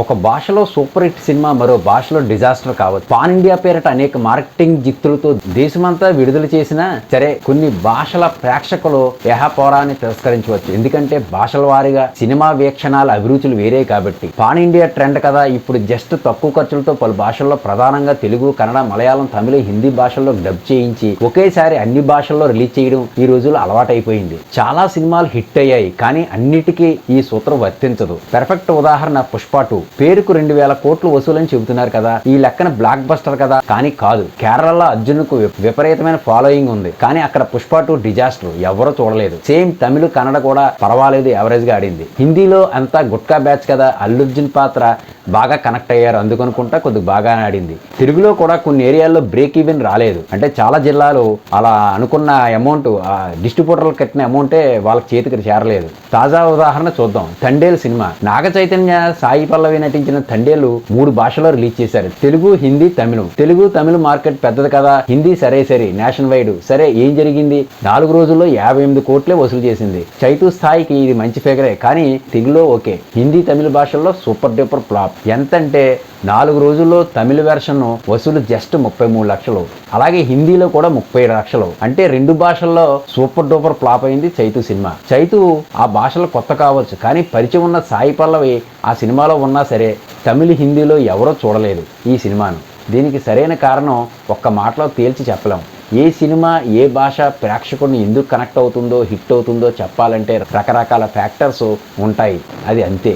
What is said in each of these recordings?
ఒక భాషలో super hit cinema మరో భాషలో డిజాస్టర్ కావచ్చు. పాన్ ఇండియా పేరిట అనేక మార్కెటింగ్ జిత్తులతో దేశమంతా విడుదల చేసినా సరే కొన్ని భాషల ప్రేక్షకులు యహపోరాన్ని తిరస్కరించవచ్చు. ఎందుకంటే భాషల వారీగా సినిమా వీక్షణాల అభిరుచులు వేరే కాబట్టి. పాన్ ఇండియా ట్రెండ్ కదా ఇప్పుడు జస్ట్ తక్కువ ఖర్చులతో పలు భాషల్లో ప్రధానంగా తెలుగు కన్నడ మలయాళం తమిళ హిందీ భాషల్లో డబ్ చేయించి ఒకేసారి అన్ని భాషల్లో రిలీజ్ చేయడం ఈ రోజుల్లో అలవాటైపోయింది. చాలా సినిమాలు హిట్ అయ్యాయి కానీ అన్నిటికీ ఈ సూత్రం వర్తించదు. పెర్ఫెక్ట్ ఉదాహరణ పుష్ప టూ. పేరుకు రెండు వేల కోట్లు వసూలని చెబుతున్నారు కదా. ఈ లెక్కన బ్లాక్ బస్టర్ కదా. కానీ కాదు కేరళలో అర్జున్కు విపరీతమైన ఫాలోయింగ్ ఉంది. కానీ అక్కడ పుష్ప టూ డిజాస్టర్ ఎవరో చూడలేదు. సేమ్ తమిళ కన్నడ కూడా పర్వాలేదు ఎవరేజ్గా ఆడింది. హిందీలో అంతా గుట్కా బ్యాచ్ కదా అల్లుర్జున్ పాత్ర. బాగా కనెక్ట్ అయ్యారు. అందుకనుకుంటా కొద్దిగా బాగా ఆడింది. తెలుగులో కూడా కొన్ని ఏరియాల్లో బ్రేక్ ఈవెన్ రాలేదు. అంటే చాలా జిల్లాలు అలా అనుకున్న అమౌంట్ డిస్ట్రిబ్యూటర్లు కట్టిన అమౌంటే వాళ్ళకి చేతికి చేరలేదు. తాజా ఉదాహరణ చూద్దాం. తండేల్ సినిమా. నాగ చైతన్య సాయి పల్లవి నటించిన తండేలు మూడు భాషలో రిలీజ్ చేశారు. తెలుగు హిందీ తమిళం. తెలుగు తమిళ మార్కెట్ పెద్దది కదా. హిందీ సరే సరే నేషనల్ వైడ్ సరే ఏం జరిగింది? నాలుగు రోజుల్లో యాభై ఎనిమిది కోట్లే వసూలు చేసింది. చైతు స్థాయికి ఇది మంచి ఫిగరే కానీ తెలుగులో ఓకే. హిందీ తమిళ భాషల్లో సూపర్ డూపర్ ఫ్లాప్ ఎంతంటే నాలుగు రోజుల్లో తమిళ వెర్షన్ వసూలు జస్ట్ ముప్పై మూడు లక్షలు. అలాగే హిందీలో కూడా ముప్పై లక్షలు. అంటే రెండు భాషల్లో సూపర్ డూపర్ ఫ్లాప్ అయింది చైతు సినిమా. చైతు ఆ భాషలో కొత్త కావచ్చు కానీ పరిచయం ఉన్న సాయి పల్లవి ఆ సినిమాలో ఉన్నా సరే తమిళ హిందీలో ఎవరో చూడలేదు ఈ సినిమాను. దీనికి సరైన కారణం ఒక్క మాటలో తేల్చి చెప్పలేం. ఏ సినిమా ఏ భాష ప్రేక్షకుడిని ఎందుకు కనెక్ట్ అవుతుందో హిట్ అవుతుందో చెప్పాలంటే రకరకాల ఫ్యాక్టర్స్ ఉంటాయి. అది అంతే.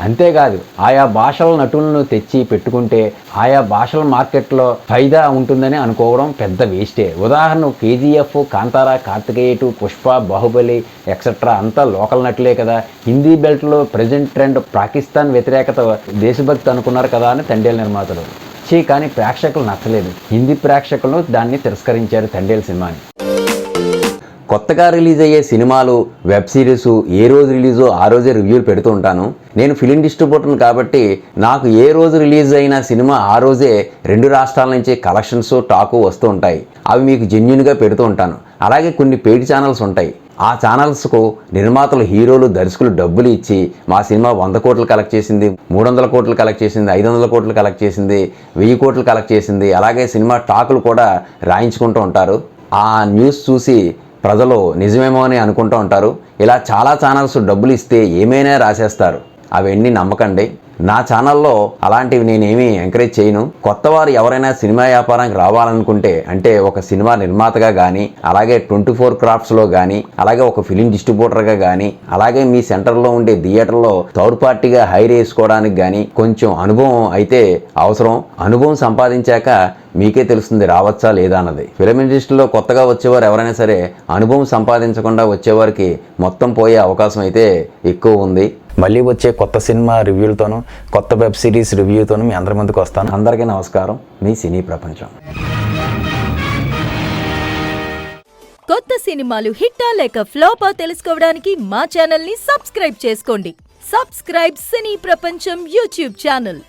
అంతేకాదు ఆయా భాషల నటులను తెచ్చి పెట్టుకుంటే ఆయా భాషల మార్కెట్లో ఫైదా ఉంటుందని అనుకోవడం పెద్ద వేస్టే. ఉదాహరణ కేజీఎఫ్ కాంతారా కార్తికేయటు పుష్ప బాహుబలి ఎక్సెట్రా అంతా లోకల్ నటులే కదా. హిందీ బెల్ట్లో ప్రజెంట్ ట్రెండ్ పాకిస్తాన్ వ్యతిరేకత దేశభక్తి అనుకున్నారు కదా అని తండేల్ నిర్మాతలు. చీ కానీ ప్రేక్షకులు నచ్చలేదు. హిందీ ప్రేక్షకులు దాన్ని తిరస్కరించారు తండేల్ సినిమాని. కొత్తగా రిలీజ్ అయ్యే సినిమాలు వెబ్ సిరీస్ ఏ రోజు రిలీజో ఆ రోజే రివ్యూలు పెడుతూ ఉంటాను. నేను ఫిలిం డిస్ట్రిబ్యూటర్ని కాబట్టి నాకు ఏ రోజు రిలీజ్ అయిన సినిమా ఆ రోజే రెండు రాష్ట్రాల నుంచి కలెక్షన్స్ టాకు వస్తూ ఉంటాయి. అవి మీకు జెన్యున్గా పెడుతూ ఉంటాను. అలాగే కొన్ని పెయిడ్ ఛానల్స్ ఉంటాయి. ఆ ఛానల్స్కు నిర్మాతలు హీరోలు దర్శకులు డబ్బులు ఇచ్చి మా సినిమా వంద కోట్లు కలెక్ట్ చేసింది మూడు వందల కోట్లు కలెక్ట్ చేసింది ఐదు వందల కోట్లు కలెక్ట్ చేసింది వెయ్యి కోట్లు కలెక్ట్ చేసింది. అలాగే సినిమా టాకులు కూడా రాయించుకుంటూ ఉంటారు. ఆ న్యూస్ చూసి ప్రజలు నిజమేమో అని అనుకుంటూ ఉంటారు. ఇలా చాలా ఛానల్స్ డబ్బులు ఇస్తే ఏమైనా రాసేస్తారు. అవన్నీ నమ్మకండి. నా ఛానల్లో అలాంటివి నేనేమీ ఎంకరేజ్ చేయను. కొత్త వారు ఎవరైనా సినిమా వ్యాపారానికి రావాలనుకుంటే అంటే ఒక సినిమా నిర్మాతగా కానీ అలాగే ట్వంటీ ఫోర్ క్రాఫ్ట్స్లో కానీ అలాగే ఒక ఫిలిం డిస్ట్రిబ్యూటర్గా కానీ అలాగే మీ సెంటర్లో ఉండే థియేటర్లో థర్డ్ పార్టీగా హైర్ వేసుకోవడానికి కానీ కొంచెం అనుభవం అయితే అవసరం. అనుభవం సంపాదించాక మీకే తెలుస్తుంది రావచ్చా లేదా అన్నది. ఫిలిం ఇండస్ట్రీలో కొత్తగా వచ్చేవారు ఎవరైనా సరే అనుభవం సంపాదించకుండా వచ్చేవారికి మొత్తం పోయే అవకాశం అయితే ఎక్కువ ఉంది. మళ్ళీ వచ్చే కొత్త సినిమా రివ్యూలతోనూ కొత్త వెబ్ సిరీస్ రివ్యూతోనూ మీ అందరి ముందుకు వస్తాను. అందరికీ నమస్కారం. మీ సినీ ప్రపంచం. కొత్త సినిమాలు హిట్టా లేక ఫ్లాపా తెలుసుకోవడానికి మా ఛానల్ని సబ్స్క్రైబ్ చేసుకోండి. సబ్స్క్రైబ్ సినీ ప్రపంచం యూట్యూబ్ ఛానల్.